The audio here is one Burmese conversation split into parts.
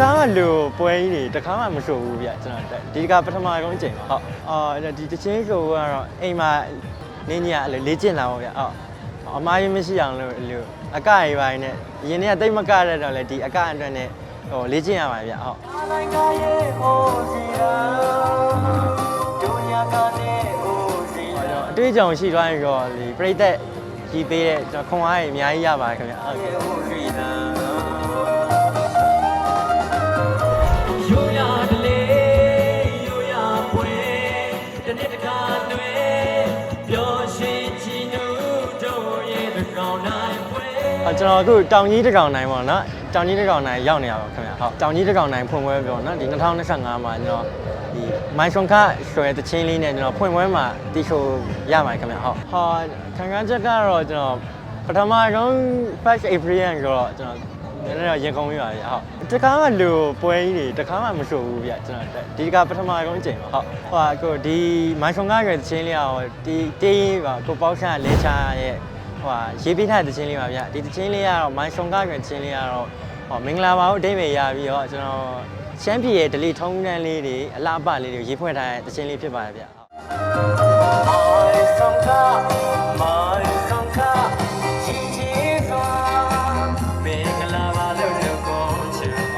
ခါမှလူပွဲကြီးတွေတခါမှမဆိုဘူးဗျကျွန်တော်ဒီကပထမဆုံးအချိန်ပါဟုတ်အော်ဒီတချင်းဆိုကတော့အိမ်မှာနင်းကြီးကအဲ့လိုလေ့ကျင့်လာပါဗျဟုတ်အမားကြီးမရှိအောင်လို့လို့အကရေးပိုင်းနဲ့ရင်းနေကတိတ်မကရတော့လေဒီအကအတွက်နဲ့ဟိုလေ့ကျင့်ရပါဗျဟုတ်အတွေ့အကြုံရှိသွားရင်တော့ဒီပြိသက်ကြီးပေးတဲ့ကျွန်တော်ခွန်အားကြီးအများကြီးရပါတယ်ခင်ဗျဟုတ်ကဲ့ အော်ကျွန်တော်အခုတောင်ကြီးတကောင်နိုင်ပေါ့နော်တောင်ကြီးတကောင်နိုင်ရောက်နေရပါခင်ဗျဟုတ်တောင်ကြီးတကောင်နိုင်ဖွင့်ပွဲပြောနော်ဒီ2025မှာကျွန်တော်ဒီမိုင်းဆွန်ခဆွဲတချင်းလေးနဲ့ကျွန်တော်ဖွင့်ပွဲမှာတီချိုရပါတယ်ခင်ဗျဟုတ်ဟောခံခံချက်ကတော့ကျွန်တော်ပထမဆုံး first April ရတော့ကျွန်တော်နည်းနည်းတော့ရင်ကုန်ပြီပါဗျဟုတ်တခါမှလူပွဲကြီးတွေတခါမှမဆိုဘူးဗျကျွန်တော်ဒီကပထမဆုံးအချိန်ပါဟုတ်ဟိုအခုဒီမိုင်းဆွန်ခရဲ့တချင်းလေးကတော့ဒီတေးပါကိုပေါ့ရှာလဲချာရဲ့ ဟိုဟာရေးပေးထားတဲ့တခြင်းလေးပါဗျဒီတခြင်းလေးကတော့မိုင်းရှုံကကတခြင်းလေးကတော့ဟောမင်္ဂလာပါလို့အတိတ်ပဲရပြီးတော့ကျွန်တော်ရှမ်းပြည်ရဲ့ဒလီထုံးတန်းလေးတွေအလားအပလေးတွေရေးဖွဲ့ထားတဲ့တခြင်းလေးဖြစ်ပါတယ်ဗျ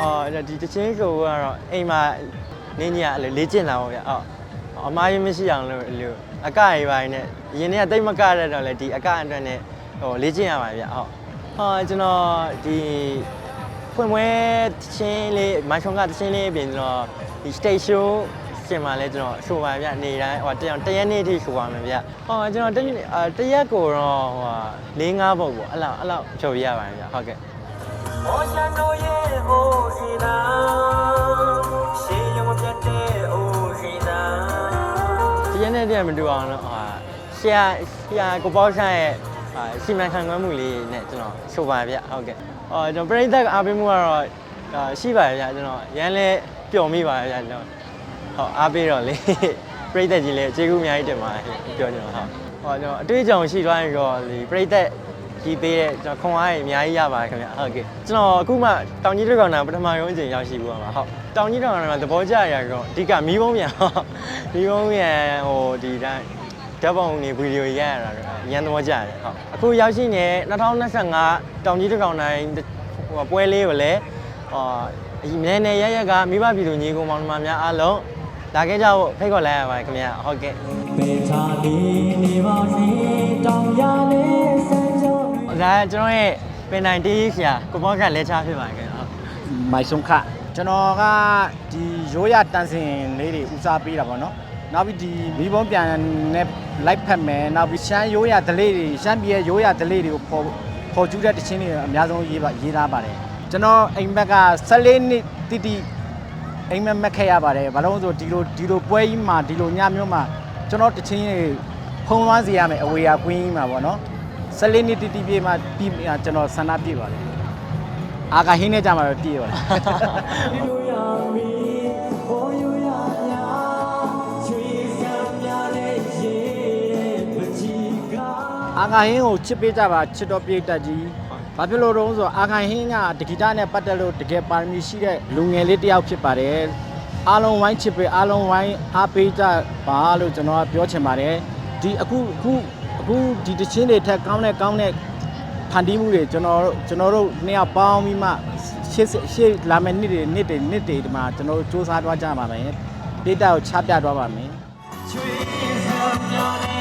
အော်ဒီတခြင်းကိုကတော့အိမ်မှာနင်းကြီးကအဲ့လိုလေ့ကျင့်လာပါဗျအော် အမားရင်းမရှိအောင်လို့လို့အကရေးပိုင်းနဲ့အရင်ကတိတ်မကတဲ့တော့လေဒီအကအတွက်နဲ့ဟိုလေ့ကျင့်ရပါဗျဟုတ်ဟာကျွန်တော်ဒီဖွင့်ပွဲတချင်းလေးမိုင်ခွန်ကတချင်းလေးပြင်ကျွန်တော်ဒီ stage show ရှင်မှာလဲကျွန်တော်ရှိုပါဗျနေတိုင်းဟိုတရံတရက်နေ့ထိရှိုပါမယ်ဗျဟောကျွန်တော်တရက်ကိုတော့ဟို၄၅ပုတ်ပေါ့အဲ့လောက်အဲ့လောက်ဖြော်ပြရပါတယ်ဗျဟုတ်ကဲ့ Ocean no ye ho ina ဒီရက်နဲ့တည်းမတူအောင်တော့ဟာဆရာဆရာကိုပေါ့ဆိုင်ရဲ့ဟာစီမံခန့်ခွဲမှုလေးနဲ့ကျွန်တော်ရှိုးပါဗျဟုတ်ကဲ့အော်ကျွန်တော်ပြိသက်အားပေးမှုကတော့အာရှိပါတယ်ဗျကျွန်တော်ရန်လဲပျော်မိပါတယ်ဗျကျွန်တော်ဟုတ်အားပေးတော့လေပြိသက်ကြီးလည်းကျေးဇူးအများကြီးတင်ပါတယ်ပြောကျွန်တော်ဟုတ်ဟောကျွန်တော်အတွေ့အကြုံရှိသွားရင်တော့ဒီပြိသက် ကြီးပေးတဲ့ကျွန်တော်ခွန်အားကြီးအများကြီးရပါတယ်ခင်ဗျဟုတ်ကဲ့ကျွန်တော်အခုမှတောင်ကြီးတကောင်နာပထမရုံးအချိန်ရောက်ရှိဘူးပါဟုတ်တောင်ကြီးတကောင်နာသဘောကျရတော့အဓိကမီးဘုံပြန်ဟုတ်မီးဘုံပြန်ဟိုဒီတိုင်းဓာတ်ပုံတွေဗီဒီယိုရရတာတော့အရန်သဘောကျတယ်ဟုတ်အခုရောက်ရှိနေ2025တောင်ကြီးတကောင်နိုင်ဟိုပွဲလေးကိုလည်းဟောအမြဲတမ်းရရကမိဘပြည်သူညီကောင်မောင်နှမများအားလုံးလာခဲ့ကြဖို့ဖိတ်ခေါ်လိုက်ရပါတယ်ခင်ဗျဟုတ်ကဲ့ပေချာလီနေပါစေတောင်ရလေးစမ်းကြော ဒါကကျွန်တော်ရဲ့ပင်နိုင်တေးဆရာကိုဘောကလက်ချဖြစ်ပါတယ်ခင်ဗျဟုတ်မိုင်ဆုံးခကျွန်တော်ကဒီရိုးရတန်စင်လေးတွေဦးစားပေးတာပေါ့နော်နောက်ပြီးဒီမိဘုံပြန်နဲ့လိုက်ဖက်မယ်နောက်ပြီးရှမ်းရိုးရဒလေးတွေရှမ်းပြည်ရဲ့ရိုးရဒလေးတွေကိုပေါ်ပေါ်ကျူးတဲ့တခြင်းတွေအများဆုံးရေးပါရေးသားပါတယ်ကျွန်တော်အိမ်ဘက်က14နှစ်တိတိအိမ်မက်မက်ခဲ့ရပါတယ်ဘာလို့လဲဆိုဒီလိုဒီလိုပွဲကြီးမှာဒီလိုညမျိုးမှာကျွန်တော်တခြင်းတွေဖုံးလွှမ်းစေရမယ်အဝေးအကွင်းကြီးမှာပေါ့နော် 14နှစ်တိတိပြေးမှပြီးကျွန်တော်ဆန္ဒပြည့်ပါတယ်အာကဟင်းနဲ့ကြမှာပဲပြည့်ပါလားလူရမီဟောယူရညာချွေစံများလေးရေးပကြီးကအာကဟင်းကိုချစ်ပေးကြပါချစ်တော်ပြည့်တက်ကြီးဘာဖြစ်လို့တော့ဆိုတော့အာကဟင်းကတဂီတနဲ့ပတ်သက်လို့တကယ်ပါရမီရှိတဲ့လူငယ်လေးတစ်ယောက်ဖြစ်ပါတယ်အားလုံးဝိုင်းချစ်ပေးအားလုံးဝိုင်းအားပေးကြပါလို့ကျွန်တော်ကပြောချင်ပါတယ်ဒီအခုအခု အခုဒီတချင်းတွေထက်ကောင်းတဲ့ကောင်းတဲ့ဖန်တီးမှုတွေကျွန်တော်တို့ကျွန်တော်တို့နှစ်ယောက်ပေါင်းပြီးမှရှေ့ရှေ့လာမယ့်နှစ်တွေနှစ်တွေနှစ်တွေဒီမှာကျွန်တော်တို့စူးစမ်းသွားကြပါမယ်ဒေတာကိုချပြသွားပါမယ်ချွေစံများ